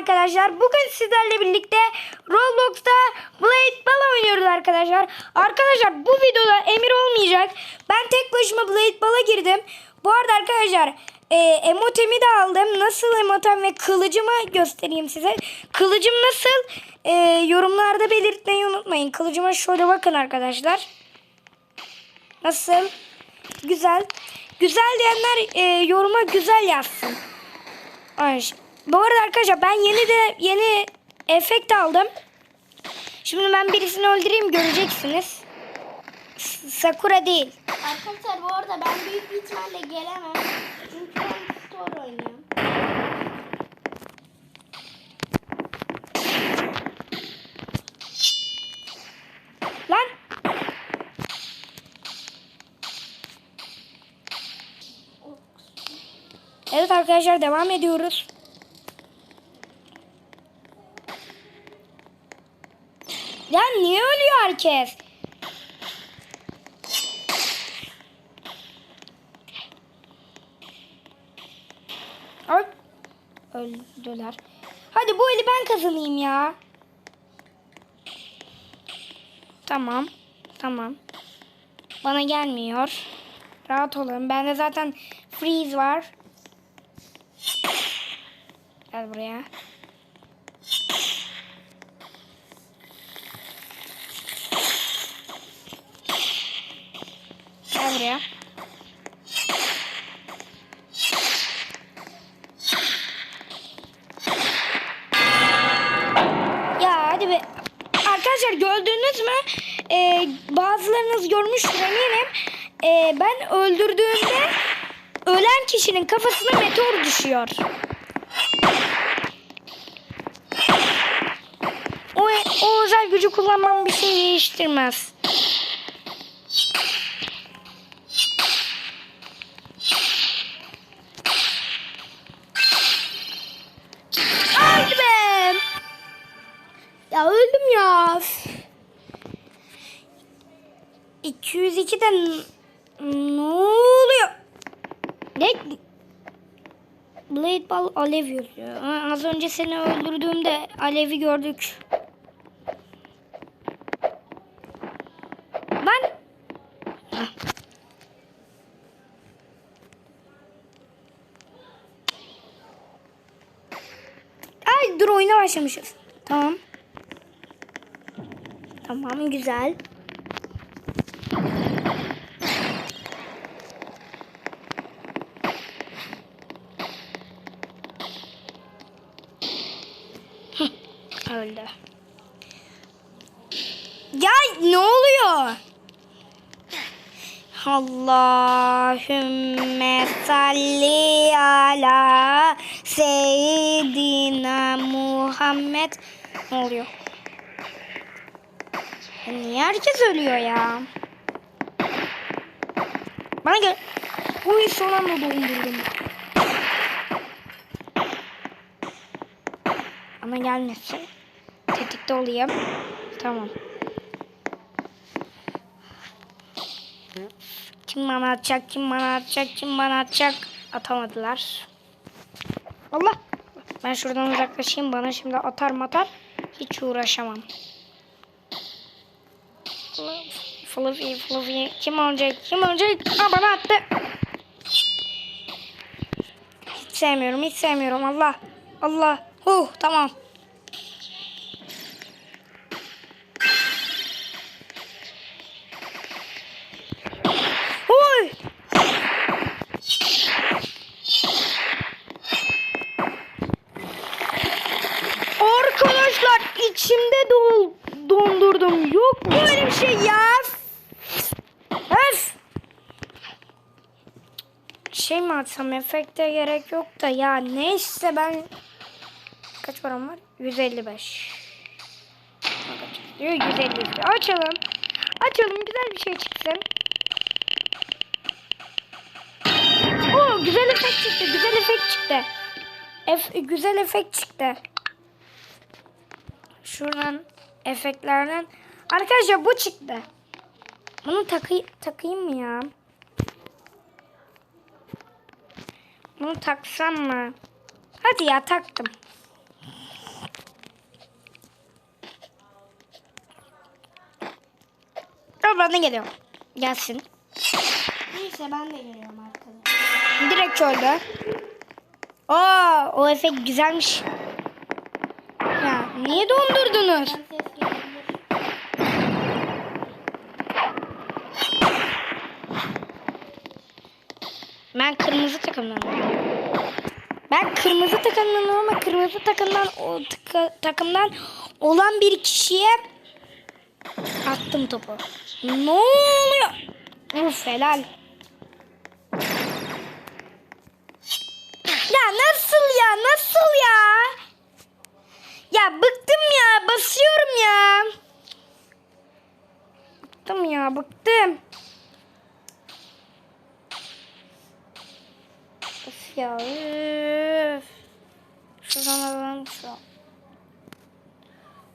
arkadaşlar. Bugün sizlerle birlikte Roblox'ta Blade Ball oynuyoruz arkadaşlar. Arkadaşlar bu videoda Emir olmayacak. Ben tek başıma Blade Ball'a girdim. Bu arada arkadaşlar e, emotemi de aldım. Nasıl emotem ve kılıcımı göstereyim size. Kılıcım nasıl? E, yorumlarda belirtmeyi unutmayın. Kılıcıma şöyle bakın arkadaşlar. Nasıl? Güzel. Güzel diyenler e, yoruma güzel yazsın. Ay, bu arada arkadaşlar ben yeni de yeni efekt aldım. Şimdi ben birisini öldüreyim göreceksiniz. S- Sakura değil. Arkadaşlar bu arada ben büyük bir ihtimalle gelemem. Çünkü ben store oynuyorum. Lan. Evet arkadaşlar devam ediyoruz. Ya niye ölüyor herkes? Ay. Öldüler. Hadi bu eli ben kazanayım ya. Tamam. Tamam. Bana gelmiyor. Rahat olun. Bende zaten freeze var. Gel buraya. Buraya. Ya hadi be. Arkadaşlar gördünüz mü? Ee, bazılarınız görmüştür eminim. Ee, ben öldürdüğümde ölen kişinin kafasına meteor düşüyor. O, o özel gücü kullanmam bir şey değiştirmez. 202'den ne oluyor? Ne? Blade Ball alev yazıyor. Az önce seni öldürdüğümde alevi gördük. Ben Hah. Ay dur oyuna başlamışız. Tamam. Tamam güzel. Öldü. Ya ne oluyor? Allahümme salli ala seyyidina Muhammed. Ne oluyor? Niye herkes ölüyor ya? Bana gel. Bu iş olan da dondurdum. Ama gelmesin. Tetikte olayım. Tamam. Kim bana atacak, kim bana atacak, kim bana atacak. Atamadılar. Allah. Ben şuradan uzaklaşayım. Bana şimdi atar matar. Hiç uğraşamam. Fluffy, Fluffy. Kim olacak, kim olacak? Ha bana attı. Hiç sevmiyorum, hiç sevmiyorum. Allah. Allah. Huh, tamam. Oy! Arkadaşlar içimde dol dondurdum. Yok böyle bir şey ya. Öf. Şey mi atsam efekte gerek yok da ya neyse ben kaç param var? 155. Diyor 150. Açalım. Açalım güzel bir şey çıksın. Oo güzel efekt çıktı. Güzel efekt çıktı. Ef güzel efekt çıktı. Şuradan efektlerden. Arkadaşlar bu çıktı. Bunu takı takayım mı ya? Bunu taksam mı? Hadi ya taktım. Dur bana geliyorum. Gelsin. Neyse ben de geliyorum arkadan. Direkt şöyle. Aa, o efekt güzelmiş. Ya niye dondurdunuz? Ben kırmızı takımdan. Ben kırmızı takımdan ama kırmızı takımdan o takımdan olan bir kişiye attım topu. Ne oluyor? Uf helal. Ya nasıl ya nasıl ya? Ya bıktım ya basıyorum ya. Bıktım ya bıktım. Of ya üf. Şuradan alalım şu.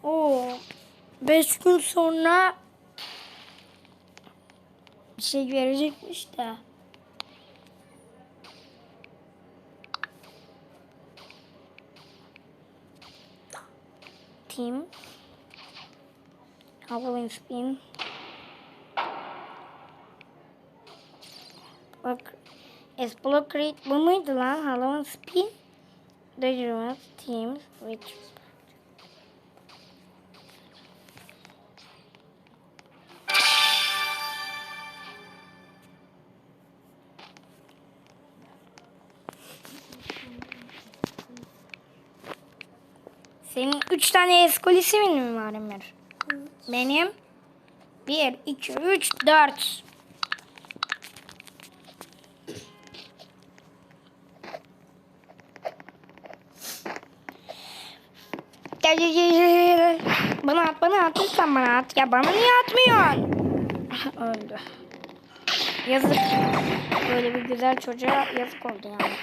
Oo. Beş gün sonra bir şey verecekmiş de. Team. Halloween spin. Bak. Explore Create bu muydu lan? Halloween spin. Dangerous teams which Senin üç tane eskolisi mi var Emir? Benim bir, iki, üç, dört. Gel gel gel. Bana at bana at lütfen bana at. Ya bana niye atmıyorsun? Öldü. Yazık. Böyle bir güzel çocuğa yazık oldu yani.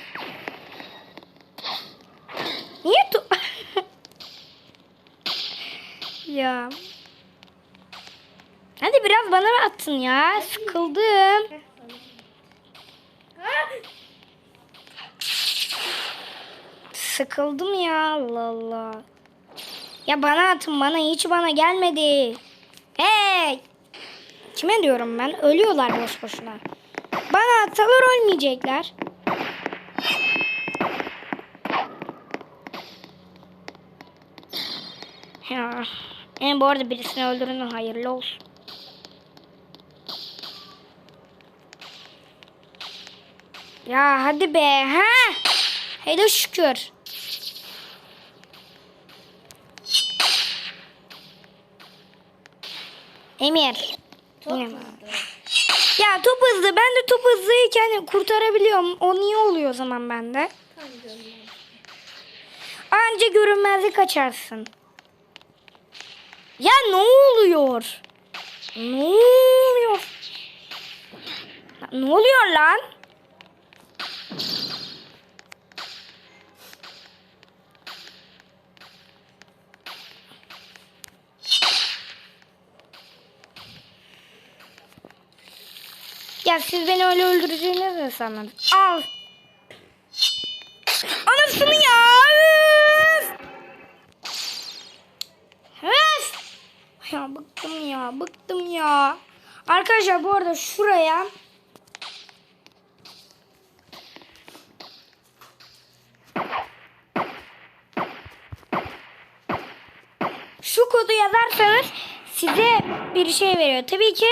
Niye tu... ya. Hadi biraz bana atın ya. Sıkıldım. Sıkıldım ya Allah Allah. Ya bana atın bana hiç bana gelmedi. Hey! Kime diyorum ben? Ölüyorlar boş boşuna. Bana atsalar ölmeyecekler. Ya. Yani bu arada birisini öldürün hayırlı olsun. Ya hadi be ha? Hele şükür. Emir. Mi? Ya top hızlı. Ben de top hızlıyken kurtarabiliyorum. O niye oluyor o zaman bende? Anca görünmezlik açarsın. Ya ne oluyor? Ne oluyor? Ne oluyor lan? Siz beni öyle öldüreceğinizi mi sandınız? Al. Anasını ya. Üf. Ya bıktım ya bıktım ya. Arkadaşlar bu arada şuraya şu kodu yazarsanız size bir şey veriyor. Tabii ki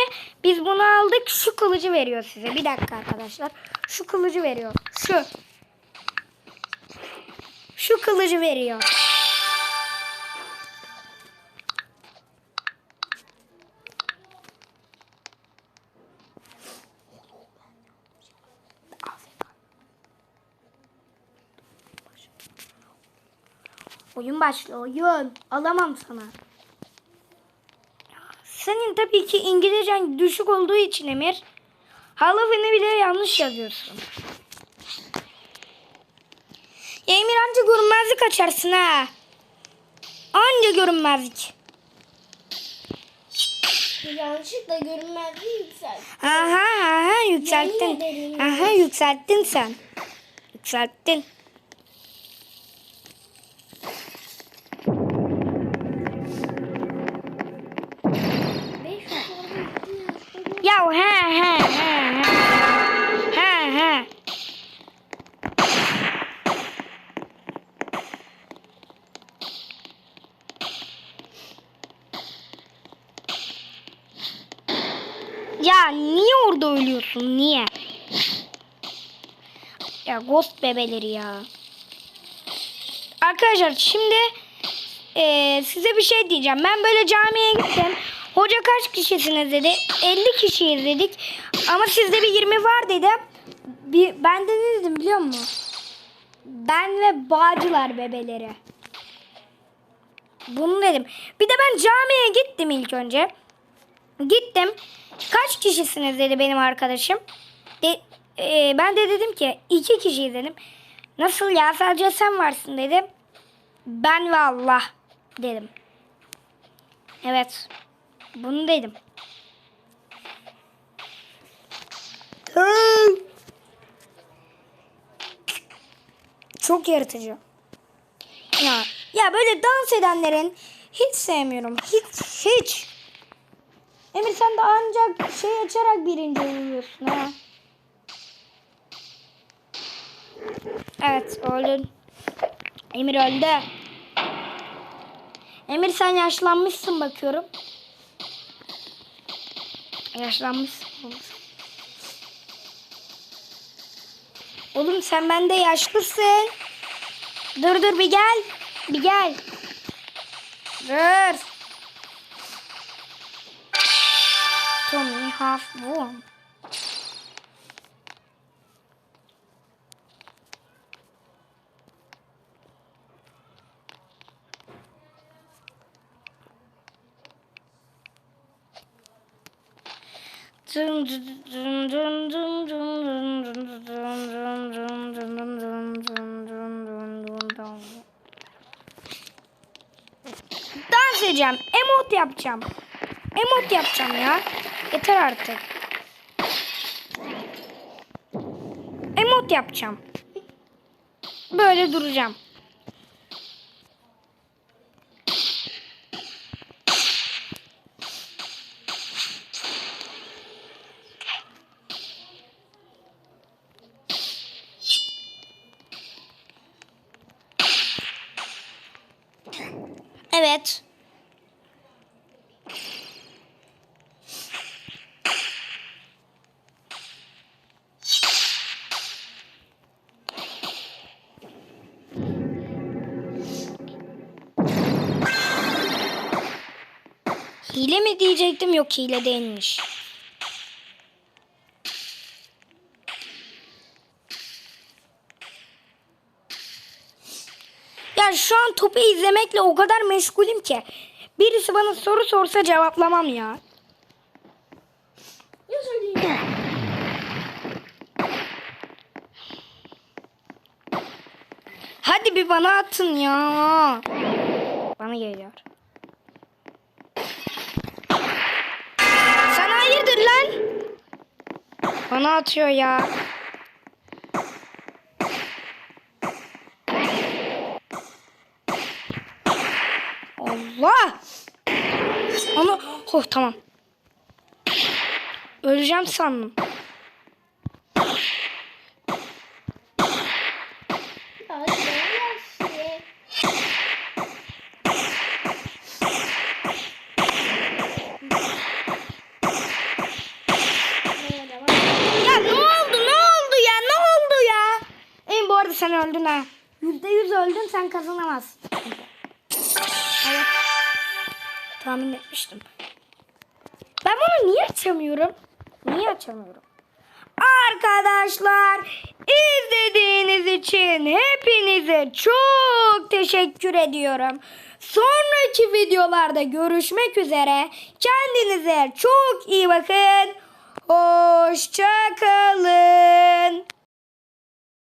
biz bunu aldık. Şu kılıcı veriyor size. Bir dakika arkadaşlar. Şu kılıcı veriyor. Şu. Şu kılıcı veriyor. Oyun başlıyor. Oyun. Alamam sana. Senin tabii ki İngilizcen düşük olduğu için Emir. Halloween'i bile yanlış yazıyorsun. Ya Emir anca görünmezlik açarsın ha. Anca görünmezlik. Yanlışlıkla görünmezliği yükselt. Aha aha yükselttin. Aha yükselttin sen. Yükselttin. Ya he he he he. He he. Ya niye orada ölüyorsun? Niye? Ya ghost bebeleri ya. Arkadaşlar şimdi eee, size bir şey diyeceğim. Ben böyle camiye gittim. Hoca kaç kişisiniz dedi. 50 kişiyiz dedik. Ama sizde bir 20 var dedim. Bir, ben de ne dedim biliyor musun? Ben ve bağcılar bebeleri. Bunu dedim. Bir de ben camiye gittim ilk önce. Gittim. Kaç kişisiniz dedi benim arkadaşım. De, e, ben de dedim ki iki kişiyiz dedim. Nasıl ya sadece sen varsın dedim. Ben ve Allah dedim. Evet. Bunu dedim. Çok yaratıcı. Ya, ya böyle dans edenlerin hiç sevmiyorum. Hiç hiç. Emir sen de ancak şey açarak birinci oluyorsun ha. Evet öldün. Emir öldü. Emir sen yaşlanmışsın bakıyorum. Yaşlanmışsın. Oğlum sen bende yaşlısın. Dur dur bir gel. Bir gel. Dur. Tommy half won. Dans edeceğim. Emot yapacağım. Emot yapacağım ya. Yeter artık. Emot yapacağım. Böyle duracağım. Hile mi diyecektim yok hile değilmiş. Ya şu an topu izlemekle o kadar meşgulüm ki. Birisi bana soru sorsa cevaplamam ya. Ne söyleyeyim? Hadi bir bana atın ya. Bana geliyor. Bana atıyor ya. Allah! Onu oh tamam. Öleceğim sandım. Ay ben yaşlı. Merhaba. Ya ne oldu ne oldu ya ne oldu ya? En bu arada sen öldün ha. Yüzde yüz öldün sen kazanamazsın. Evet. Tahmin etmiştim. Ben bunu niye açamıyorum? Niye açamıyorum? Arkadaşlar izlediğiniz için hepinize çok teşekkür ediyorum. Sonraki videolarda görüşmek üzere. Kendinize çok iyi bakın. Hoşçakalın.